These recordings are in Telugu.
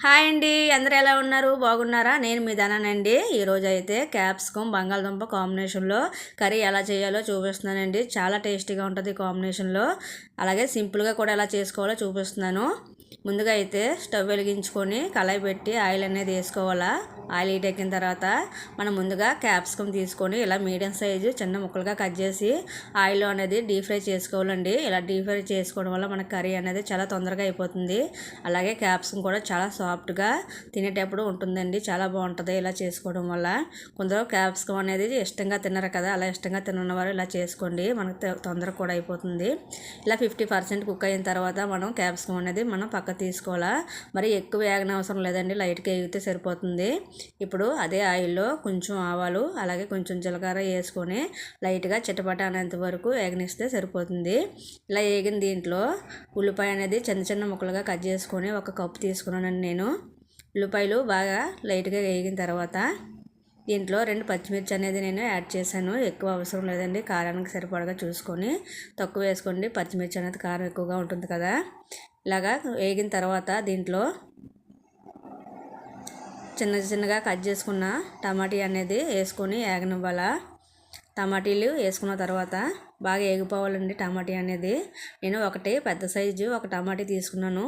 హాయ్ అండి. అందరూ ఎలా ఉన్నారు? బాగున్నారా? నేను మీ ధనానండి. ఈరోజు అయితే క్యాప్సికమ్ బంగాళదుంప కాంబినేషన్లో కర్రీ ఎలా చేయాలో చూపిస్తున్నానండి. చాలా టేస్టీగా ఉంటుంది కాంబినేషన్లో. అలాగే సింపుల్గా కూడా ఎలా చేసుకోవాలో చూపిస్తున్నాను. ముందుగా అయితే స్టవ్ వెలిగించుకొని కళాయి పెట్టి ఆయిల్ అనేది వేసుకోవాలా. ఆయిల్ హీట్ ఎక్కిన తర్వాత మనం ముందుగా క్యాప్సికమ్ తీసుకొని ఇలా మీడియం సైజు చిన్న ముక్కలుగా కట్ చేసి ఆయిల్ అనేది డీప్ ఫ్రై చేసుకోవాలండి. ఇలా డీప్ ఫ్రై చేసుకోవడం వల్ల మన కర్రీ అనేది చాలా తొందరగా అయిపోతుంది. అలాగే క్యాప్సికమ్ కూడా చాలా సాఫ్ట్గా తినేటప్పుడు ఉంటుందండి. చాలా బాగుంటుంది ఇలా చేసుకోవడం వల్ల. కొందరు క్యాప్సికమ్ అనేది ఇష్టంగా తిన్నారు కదా అలా ఇష్టంగా తిన్న వారు ఇలా చేసుకోండి. మనకు తొందరగా కూడా అయిపోతుంది. ఇలా ఫిఫ్టీ పర్సెంట్ కుక్ అయిన తర్వాత మనం క్యాప్సికమ్ అనేది మనం పక్క తీసుకోవాలా? మరి ఎక్కువ వేగన అవసరం లేదండి. లైట్గా వేగితే సరిపోతుంది. ఇప్పుడు అదే ఆయిల్లో కొంచెం ఆవాలు అలాగే కొంచెం జీలకర్ర వేసుకొని లైట్గా చిటపట అనేంత వరకు వేగనిస్తే సరిపోతుంది. ఇలా వేగిన దీంట్లో ఉల్లిపాయ అనేది చిన్న చిన్న ముక్కలుగా కట్ చేసుకొని ఒక కప్పు తీసుకున్నానండి నేను. ఉల్లిపాయలు బాగా లైట్గా వేగిన తర్వాత దీంట్లో రెండు పచ్చిమిర్చి అనేది నేను యాడ్ చేశాను. ఎక్కువ అవసరం లేదండి. కారానికి సరిపడగా చూసుకొని తక్కువ వేసుకోండి. పచ్చిమిర్చి అనేది కారం ఎక్కువగా ఉంటుంది కదా. ఇలాగా వేగిన తర్వాత దీంట్లో చిన్న చిన్నగా కట్ చేసుకున్న టమాటీ అనేది వేసుకొని వేగనివ్వాల టమాటీలు వేసుకున్న తర్వాత బాగా ఏగిపోవాలండి టమాటీ అనేది. నేను ఒకటి పెద్ద సైజు ఒక టమాటీ తీసుకున్నాను.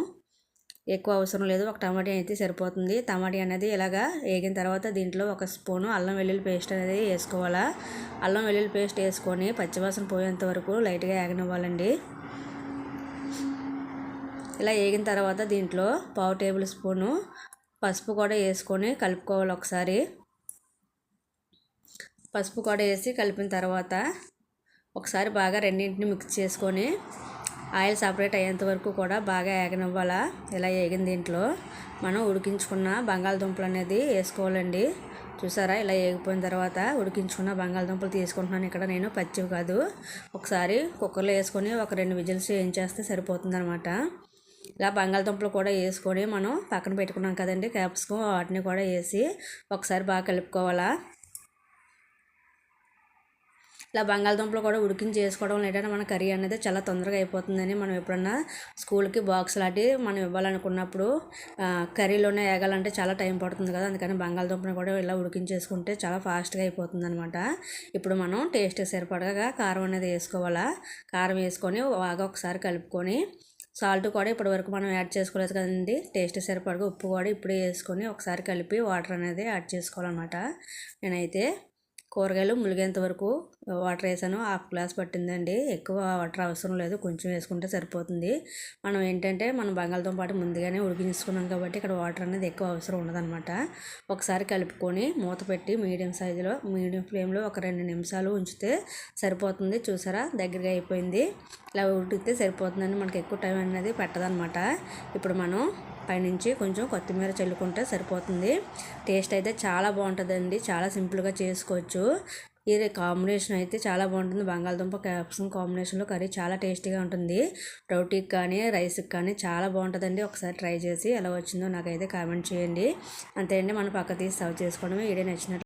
ఎక్కువ అవసరం లేదు ఒక టమాటీ అయితే సరిపోతుంది. టమాటీ అనేది ఇలాగా వేగిన తర్వాత దీంట్లో ఒక స్పూను అల్లం వెల్లుల్లి పేస్ట్ అనేది వేసుకోవాలా. అల్లం వెల్లుల్లి పేస్ట్ వేసుకొని పచ్చివాసన పోయేంత వరకు లైట్గా వేగనివ్వాలండి ఇలా వేగిన తర్వాత దీంట్లో పావు టేబుల్ స్పూను పసుపు కూడా వేసుకొని కలుపుకోవాలి ఒకసారి. పసుపు కూడా వేసి కలిపిన తర్వాత ఒకసారి బాగా రెండింటిని మిక్స్ చేసుకొని ఆయిల్ సపరేట్ అయ్యేంత వరకు కూడా బాగా ఏగనివ్వాలా. ఇలా ఏగిన దీంట్లో మనం ఉడికించుకున్న బంగాళదుంపలు అనేది వేసుకోవాలండి. చూసారా? ఇలా ఏగిపోయిన తర్వాత ఉడికించుకున్న బంగాళదుంపలు తీసుకుంటున్నాను ఇక్కడ. నేను పచ్చివి కాదు. ఒకసారి కుక్కర్లో వేసుకొని ఒక రెండు విజిల్స్ వేయించేస్తే సరిపోతుంది అనమాట ఇలా బంగాళదుంపలు కూడా వేసుకొని మనం పక్కన పెట్టుకున్నాం కదండి క్యాప్సికం వాటిని కూడా వేసి ఒకసారి బాగా కలుపుకోవాలా. ఇలా బంగాళదుంపలు కూడా ఉడికించి చేసుకోవడం లేదంటే మన కర్రీ అనేది చాలా తొందరగా అయిపోతుందని మనం ఎప్పుడన్నా స్కూల్కి బాక్స్ లాంటివి మనం ఇవ్వాలనుకున్నప్పుడు కర్రీలోనే వేగాలంటే చాలా టైం పడుతుంది కదా అందుకని బంగాళదుంపని కూడా ఇలా ఉడికించేసుకుంటే చాలా ఫాస్ట్గా అయిపోతుంది అనమాట ఇప్పుడు మనం టేస్ట్ సరిపడగా కారం అనేది వేసుకోవాలా. కారం వేసుకొని బాగా ఒకసారి కలుపుకొని సాల్ట్ కూడా ఇప్పటి వరకు మనం యాడ్ చేసుకోలేదు కదండి. టేస్ట్ సరిపడగా ఉప్పు కూడా ఇప్పుడే వేసుకొని ఒకసారి కలిపి వాటర్ అనేది యాడ్ చేసుకోవాలన్నమాట. నేనైతే కూరగాయలు ములిగేంత వరకు వాటర్ వేసాను. హాఫ్ గ్లాస్ పట్టిందండి. ఎక్కువ వాటర్ అవసరం లేదు. కొంచెం వేసుకుంటే సరిపోతుంది. మనం ఏంటంటే మనం బంగాళదుంప పాటు ముందుగానే ఉడికించుకున్నాం కాబట్టి ఇక్కడ వాటర్ అనేది ఎక్కువ అవసరం ఉండదన్నమాట. ఒకసారి కలుపుకొని మూత పెట్టి మీడియం సైజులో మీడియం ఫ్లేమ్లో ఒక రెండు నిమిషాలు ఉంచితే సరిపోతుంది. చూసారా? దగ్గరగా అయిపోయింది. ఇలా ఉడికితే సరిపోతుందండి మనకి ఎక్కువ టైం అనేది పెట్టదనమాట ఇప్పుడు మనం పైనుంచి కొంచెం కొత్తిమీర చల్లుకుంటే సరిపోతుంది. టేస్ట్ అయితే చాలా బాగుంటుందండి. చాలా సింపుల్గా చేసుకోవచ్చు. ఇది కాంబినేషన్ అయితే చాలా బాగుంటుంది. బంగాళదుంప క్యాప్సికమ్ కాంబినేషన్లో కర్రీ చాలా టేస్టీగా ఉంటుంది. రౌటీకి కానీ రైస్కి కానీ చాలా బాగుంటుందండి. ఒకసారి ట్రై చేసి ఎలా వచ్చిందో నాకైతే కామెంట్ చేయండి. అంతే అండి. మనం పక్క తీసి సర్వ్ చేసుకోవడమే. ఇదే నచ్చినట్టు